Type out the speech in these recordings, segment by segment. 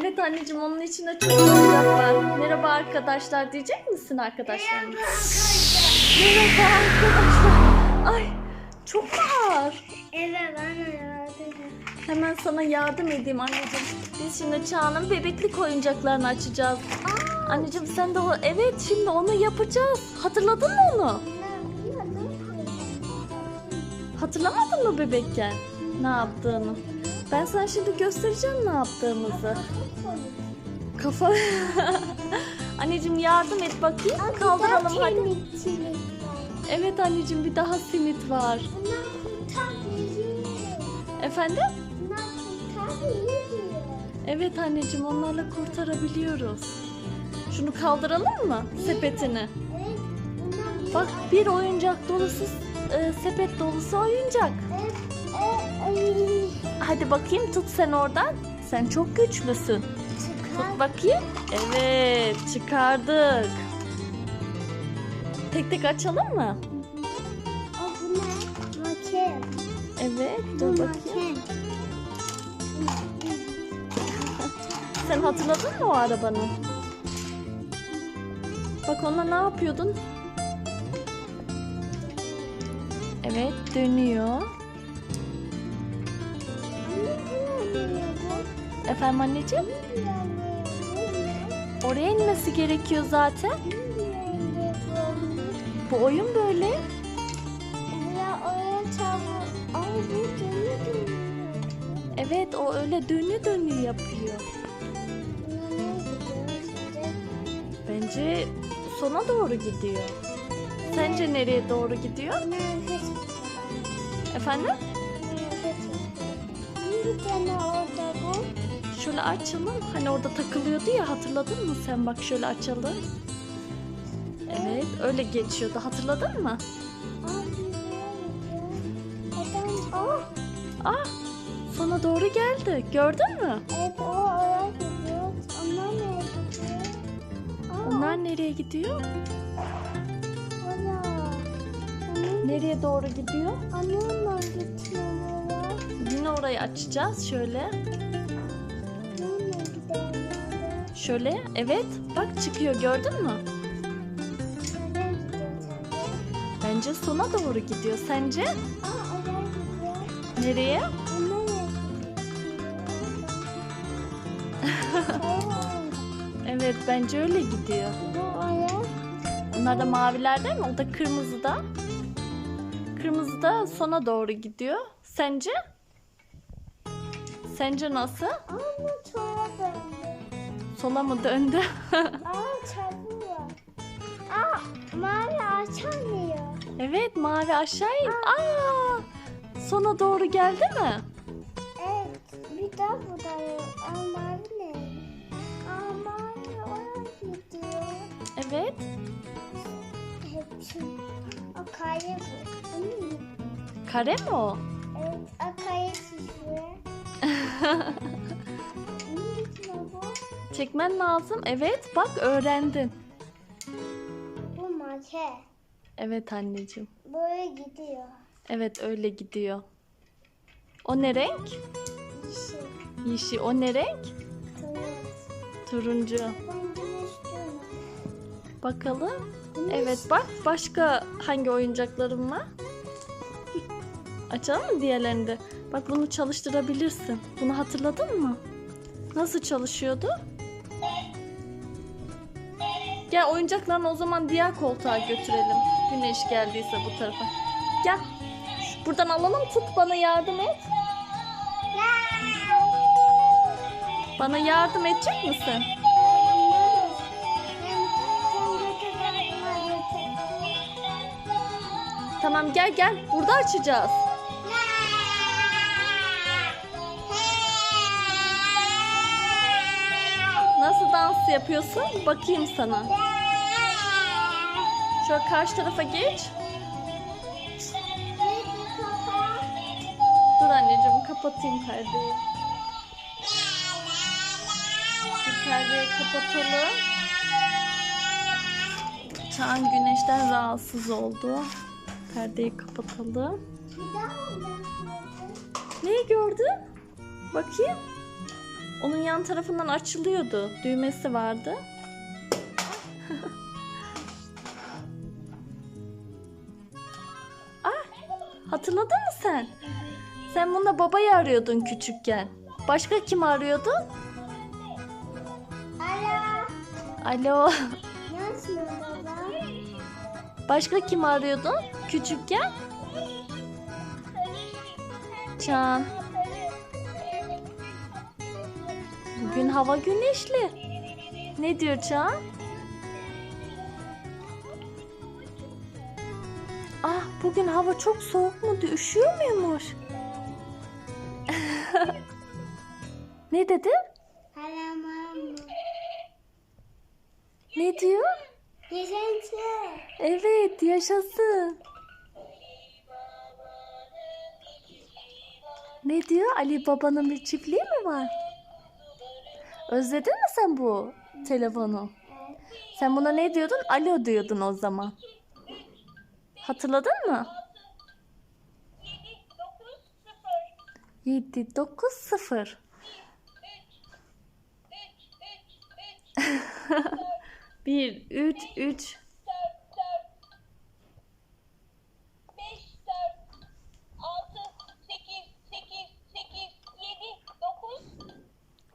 Evet anneciğim onun içinde çok oyuncak var. Merhaba arkadaşlar diyecek misin arkadaşlar? Merhaba arkadaşlar. Ay çok ağır. Evet ben de yardım Hemen sana yardım edeyim anneciğim. Biz şimdi Çağan'ın bebeklik oyuncaklarını açacağız. Anneciğim sen de o... Evet şimdi onu yapacağız. Hatırladın mı onu? Hatırlamadın mı bebekken ne yaptığını? Ben sana şimdi göstereceğim ne yaptığımızı. Kafa... anneciğim yardım et bakayım. Kaldıralım hadi. Evet anneciğim bir daha simit var. Efendim? Evet anneciğim onlarla kurtarabiliyoruz. Şunu kaldıralım mı sepetini? Bak bir oyuncak dolusu e, sepet dolusu oyuncak. Evet. Hadi bakayım tut sen oradan. Sen çok güçlüsün. Çıkar. Tut bakayım. Evet çıkardık. Tek tek açalım mı? O bu ne? Maket. Evet dur bakayım. Sen hatırladın mı o arabanı? Bak ona ne yapıyordun? Evet dönüyor. Efendim anneciğim? Oraya inmesi gerekiyor zaten. Bu oyun böyle. Evet o öyle dönü dönü yapıyor. Bence sona doğru gidiyor. Sence nereye doğru gidiyor? Efendim? Bir tane orada bu. Şöyle açalım. Hani orada takılıyordu ya hatırladın mı sen? Bak şöyle açalım. Evet öyle geçiyordu. Hatırladın mı? Ah sona doğru geldi. Gördün mü? evet o oraya gidiyor. Onlar nereye gidiyor? Aa, Onlar nereye gidiyor? Nereye doğru gidiyor? onunla gidiyorlar. Yine orayı açacağız şöyle. Şöyle evet bak çıkıyor gördün mü? Bence sona doğru gidiyor. Sence? Nereye? Evet bence öyle gidiyor. Bu oraya. Onlar da maviler değil mi? O da kırmızı da. Kırmızı da sona doğru gidiyor. Sence? Sence nasıl? Sola döndü. Sola mı döndü? Aa çabuk. Aa mavi açamıyor. evet mavi aşağı in. Aa, sona doğru geldi mi? Evet bir daha buradayım. Aa mavi ne? Aa mavi oraya gidiyor. Evet. Hepsi. O kare bu. Değil mi? Kare mi o? Evet o kare şişiyor. Çekmen lazım. Evet bak öğrendin. Bu maket. Evet anneciğim. Böyle gidiyor. Evet öyle gidiyor. O ne renk? Yeşil. Yeşil. O ne renk? Turuncu. İstiyorum. Bakalım. Bunu Evet bak başka hangi oyuncaklarım var? Açalım mı diğerlerini de? Bak bunu çalıştırabilirsin. Bunu hatırladın mı? Nasıl çalışıyordu? Gel oyuncaklarını o zaman diğer koltuğa götürelim. Güneş geldiyse bu tarafa. Gel. Buradan alalım tut bana yardım et. Bana yardım edecek misin? Tamam gel gel. Burada açacağız. Nasıl dans yapıyorsun? Bakayım sana. Şöyle karşı tarafa geç. Dur anneciğim kapatayım perdeyi. Bir perdeyi kapatalım. Çağan güneşten rahatsız oldu. Perdeyi kapatalım. Neyi gördün? Bakayım. Onun yan tarafından açılıyordu. Düğmesi vardı. hatırladın mı sen? Sen bunda babayı arıyordun küçükken. Başka kim arıyordun? Alo. Alo. Nasıl baba? Başka kim arıyordun küçükken? Can. Bugün hava güneşli. Ne diyor Can? Bugün hava çok soğuk mu? Üşüyor muymuş? ne dedi? Ne diyor? Yaşasın. Evet yaşasın. Ne diyor? Ali babanın bir çiftliği mi var? Özledin mi sen bu telefonu? Sen buna ne diyordun? Alo diyordun o zaman. Hatırladın mı? 7 9 0 1 3 3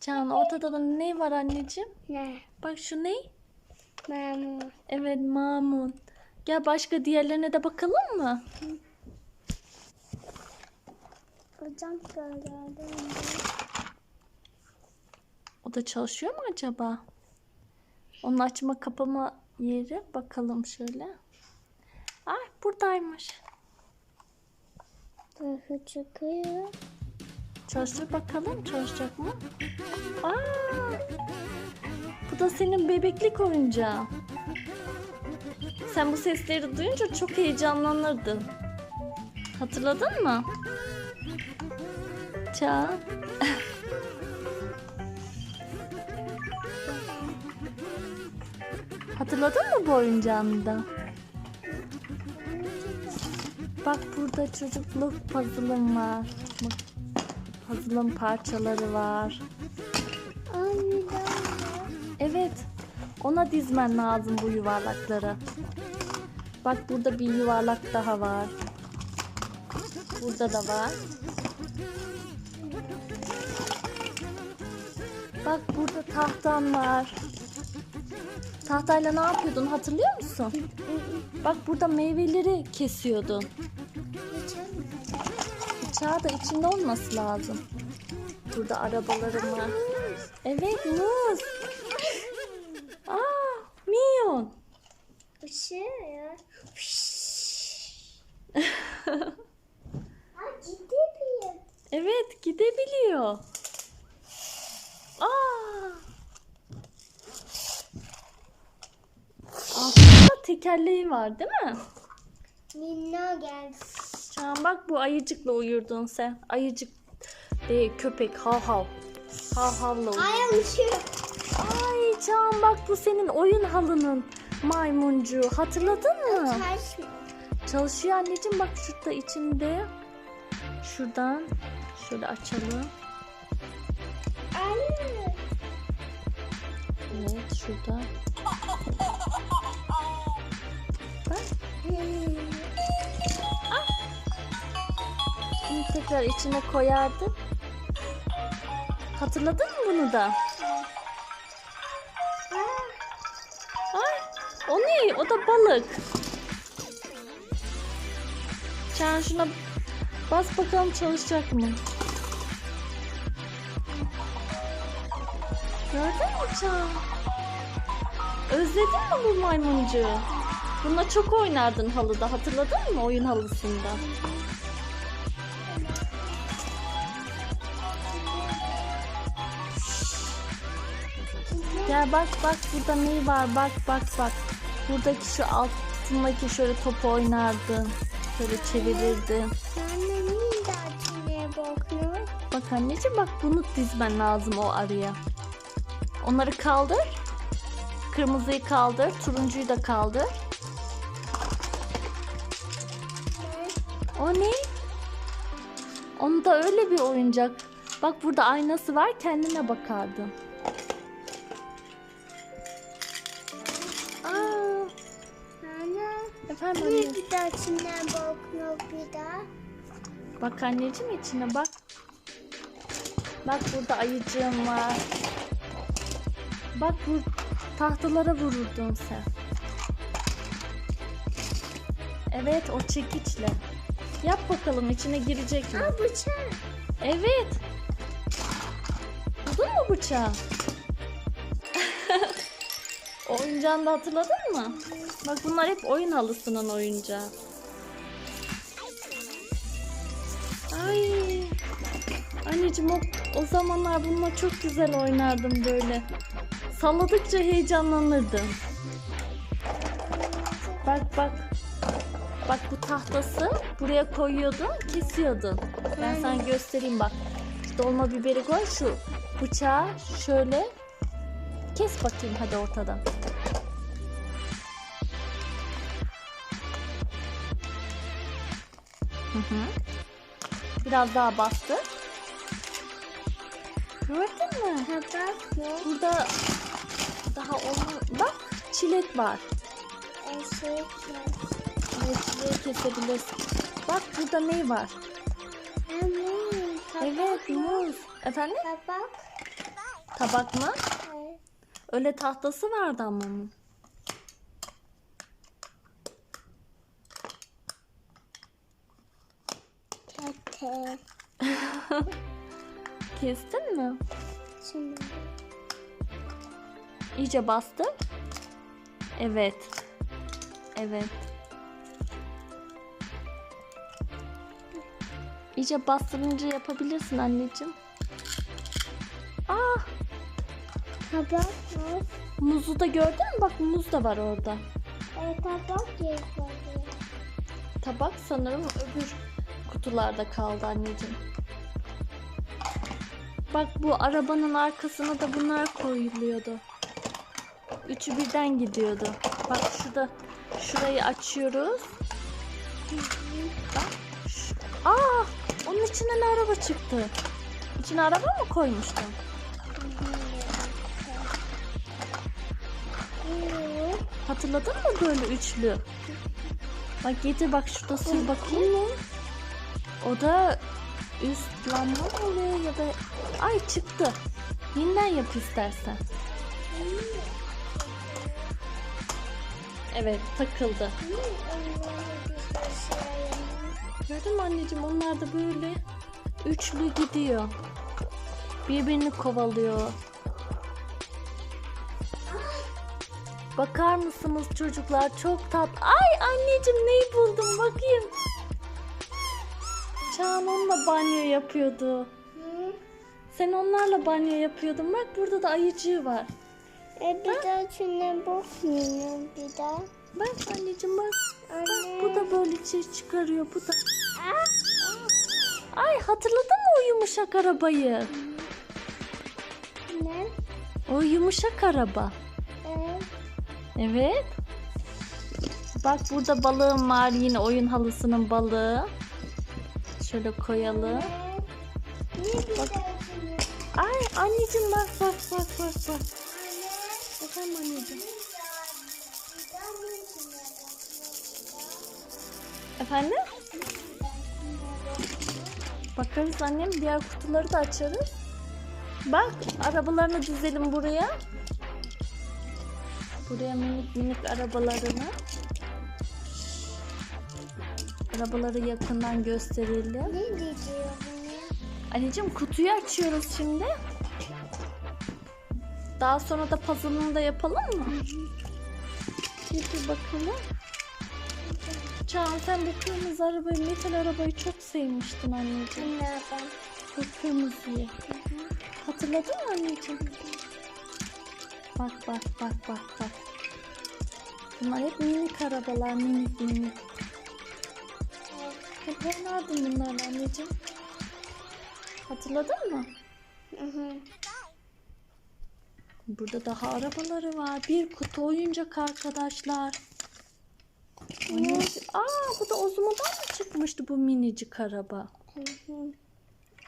Can ortada da ne var anneciğim? Ne? Bak şu ne? Memnun. Evet mamun. Gel başka diğerlerine de bakalım mı? Hocam. O da çalışıyor mu acaba? Onun açma kapama yeri bakalım şöyle. Ay buradaymış. Dur çıkıyor. Çalıştır bakalım çalışacak mı? Aa, bu da senin bebeklik oyuncağın. Sen bu sesleri duyunca çok heyecanlanırdın. Hatırladın mı? Can. Hatırladın mı bu oyuncağını da? Bak burada çocukluk puzzle'ım var. Puzzle'ın parçaları var. Evet. Ona dizmen lazım bu yuvarlakları. Bak burada bir yuvarlak daha var. Burada da var. Bak burada tahtan var. Tahtayla ne yapıyordun hatırlıyor musun? Bak burada meyveleri kesiyordun. Bıçağı da içinde olması lazım. Burada arabalarım var. Evet muz. Aa, Mion. Işığı ya. Ay gidebiliyor. Evet gidebiliyor. Aa. Altında tekerleği var değil mi? Minno geldi. Can bak bu ayıcıkla uyurdun sen. Ayıcık değil köpek hav hav. Hav havla uyurdun. Ay ışığı. Ay Can bak bu senin oyun halının maymuncu. Hatırladın mı? Mi? Çalışıyor anneciğim bak şurada içinde. Şuradan şöyle açalım. Evet şurada. Bak bunu tekrar içine koyardık. Hatırladın mı bunu da? Ay, o ne? O da balık. Çağan şuna bas bakalım çalışacak mı? Gördün mü Çağan? Özledin mi bu maymuncuğu? Bununla çok oynardın halıda. Hatırladın mı oyun halısında? Gel bak bak burada ne var bak bak bak. Buradaki şu altındaki şöyle top oynardın. Şöyle çevirirdin. Anne niye açmaya bakıyor? Bak anneciğim bak bunu dizmen lazım o araya. Onları kaldır. Kırmızıyı kaldır. Turuncuyu da kaldır. O ne? Onda öyle bir oyuncak. Bak burada aynası var kendine bakardın. Aa, Anne. efendim anne. bir daha içinden bakıyor bir daha. Bak anneciğim içine bak. Bak burada ayıcığım var. Bak bu tahtalara vururdun sen. Evet o çekiçle. Yap bakalım içine girecek mi? Aa bıçak. Evet. Buldun mu bıçağı? oyuncağını da hatırladın mı? Bak bunlar hep oyun halısının oyuncağı. Ay. Anneciğim o, o zamanlar bununla çok güzel oynardım böyle. Salladıkça heyecanlanırdım. Bak bak. Bak bu tahtası buraya koyuyordun, kesiyordun. Ben sana göstereyim bak. Dolma biberi koy şu bıçağı şöyle kes bakayım hadi ortadan. Hı hı. Biraz daha bastı. Gördün mü? Mı? Burada daha onu bak çilek var. Eşek mi? Evet çileği kesebilirsin. Bak burada ne var? Anne. Tabak Evet mı? muz. Efendim? Tabak. Tabak mı? Evet. Öyle tahtası vardı ama. Kete. Kestin mi? Şimdi. İyice bastı. Evet. Evet. İyice bastırınca yapabilirsin anneciğim. Ah, Tabak mı? muzu da gördün mü? Bak muz da var orada. Evet tabak yapalım. Tabak sanırım öbür kutularda kaldı anneciğim. Bak bu arabanın arkasına da bunlar koyuluyordu. Üçü birden gidiyordu. Bak şurada şurayı açıyoruz. Bak. Aa, onun içinden araba çıktı. İçine araba mı koymuştun? Hatırladın mı böyle üçlü? Bak getir bak şurada sür bakayım. O da üst lamba oluyor ya da... Ay çıktı. Yeniden yap istersen. Evet takıldı. Gördün mü anneciğim onlar da böyle üçlü gidiyor. Birbirini kovalıyor. Bakar mısınız çocuklar çok tat. Ay anneciğim neyi buldum bakayım. Çağan onunla banyo yapıyordu. Sen onlarla banyo yapıyordun. Bak burada da ayıcığı var. E bir daha içine bakmıyorum bir daha. Bak anneciğim bak. Anne. Bu da böyle çiş çıkarıyor. Bu da. Ay hatırladın mı o yumuşak arabayı? Ne? O yumuşak araba. Evet. Evet. Bak burada balığım var yine oyun halısının balığı. Şöyle koyalım. Daha içine? Ay anneciğim bak bak bak bak bak. Efendim anneciğim. Efendim? Bakarız annem diğer kutuları da açarız. Bak arabalarını dizelim buraya. Buraya minik minik arabalarını. Arabaları yakından gösterelim. Ne diyeceğim? Anneciğim kutuyu açıyoruz şimdi. Daha sonra da puzzle'ını da yapalım mı? Hadi bakalım. Çağan sen bu kırmızı arabayı, metal arabayı çok sevmiştin anneciğim. Nereden? Bu kırmızıyı. Hatırladın mı anneciğim? Bak bak bak bak bak. Bunlar hep minik arabalar minik minik. Hep oynardın bunlarla anneciğim. Hatırladın mı? Hı hı. Burada daha arabaları var. Bir kutu oyuncak arkadaşlar. Anneciğim- Aa bu da Ozmo'dan mı çıkmıştı bu minicik araba?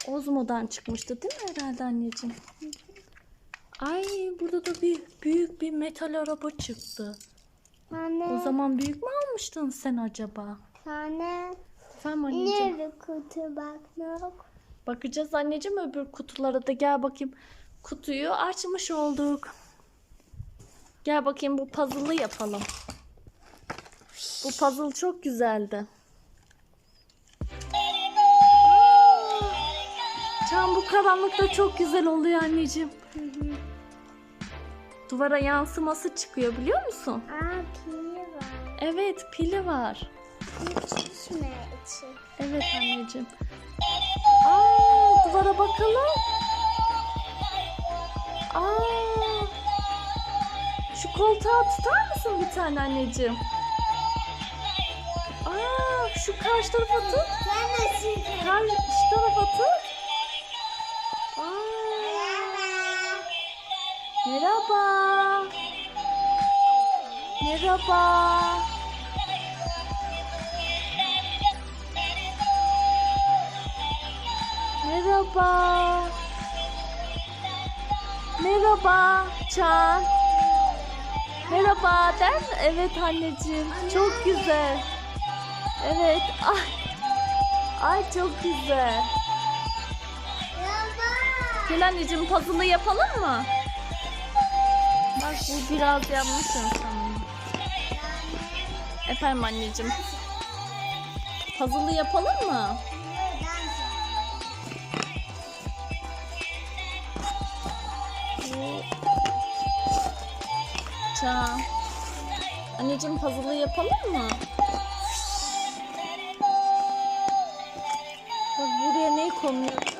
Ozmo'dan çıkmıştı değil mi herhalde anneciğim? Ay burada da bir büyük bir metal araba çıktı. Anne. O zaman büyük mü almıştın sen acaba? Anne. Efendim anneciğim. Nerede kutu bak yok. Bakacağız anneciğim öbür kutulara da gel bakayım. Kutuyu açmış olduk. Gel bakayım bu puzzle'ı yapalım. Bu puzzle çok güzeldi. Can bu karanlıkta çok güzel oluyor anneciğim. Duvara yansıması çıkıyor biliyor musun? Aa pili var. Evet pili var. Evet anneciğim. Aa, duvara bakalım. Koltuğa tutar mısın bir tane anneciğim? Aa, şu karşı tarafa tut. Karşı tarafa tut. Aa, merhaba. Merhaba. Merhaba. Merhaba Çan. Merhaba der mi? Evet anneciğim. Çok güzel. Evet. Ay. Ay çok güzel. Gel anneciğim puzzle'ı yapalım mı? Bak bu biraz yapmışsın sen. Efendim anneciğim. Puzzle'ı yapalım mı? Çağ. Anneciğim puzzle'ı yapalım mı? Bak buraya ne konuyordu?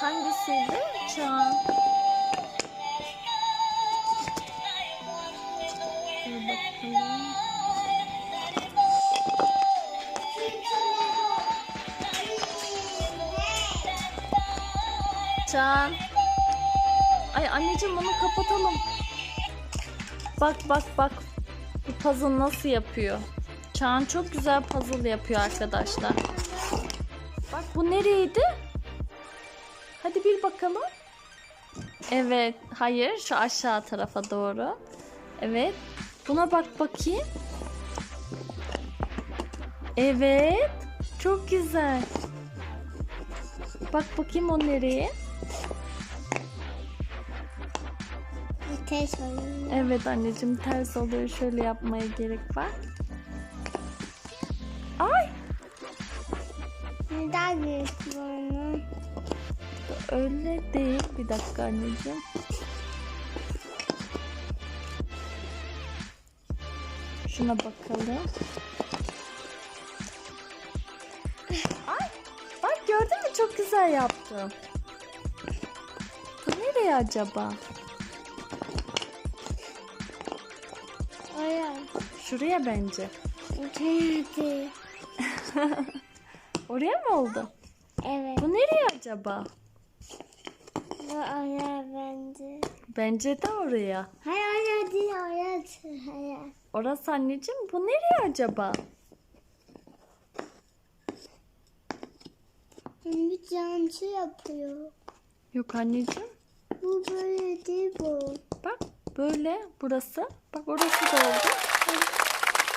Hangisiydi? Çağ. Dur. Çağan. Ay anneciğim onu kapatalım. Bak bak bak. Bu puzzle nasıl yapıyor? Çağan çok güzel puzzle yapıyor arkadaşlar. Bak bu nereydi? Hadi bir bakalım. Evet. Hayır. Şu aşağı tarafa doğru. Evet. Buna bak bakayım. Evet. Çok güzel. Bak bakayım o nereye? Ateş oluyor. Evet anneciğim ters oluyor. Şöyle yapmaya gerek var. Ay Neden büyük bunu? öyle değil. Bir dakika anneciğim. Şuna bakalım. Ay bak gördün mü çok güzel yaptım. Bu nereye acaba? Oraya. Şuraya bence. Nerede? Oraya mı oldu? Evet. Bu nereye acaba? Bu oraya bence. Bence de oraya. Hayır oraya değil oraya. Hayır. Orası anneciğim. Bu nereye acaba? Bir cancı yapıyor. Yok anneciğim. Bu böyle değil bu. Bak böyle burası. Bak orası da oldu.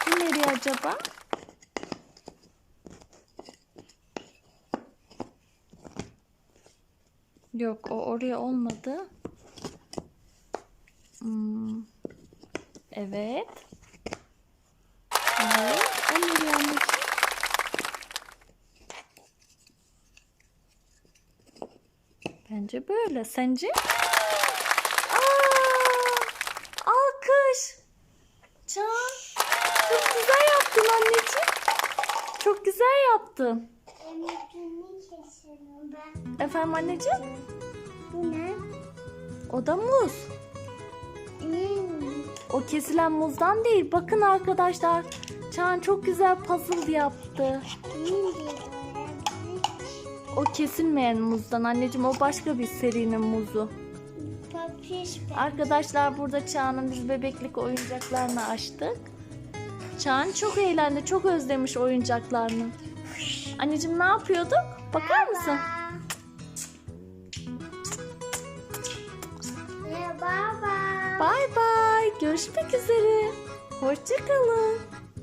Bu nereye acaba? Yok o oraya olmadı. Hmm. Evet. Evet. Bence böyle. Sence? Aa, alkış. Can. Çok güzel yaptın anneciğim. Çok güzel yaptın. Efendim anneciğim? Bu ne? O da muz. Hmm. O kesilen muzdan değil. Bakın arkadaşlar. Çağan çok güzel puzzle yaptı. O kesilmeyen muzdan anneciğim. O başka bir serinin muzu. Arkadaşlar burada Çağan'ın biz bebeklik oyuncaklarını açtık. Çağan çok eğlendi. Çok özlemiş oyuncaklarını. Anneciğim ne yapıyorduk? Bakar mısın? Ya baba. Bay bay. Görüşmek üzere. Hoşçakalın.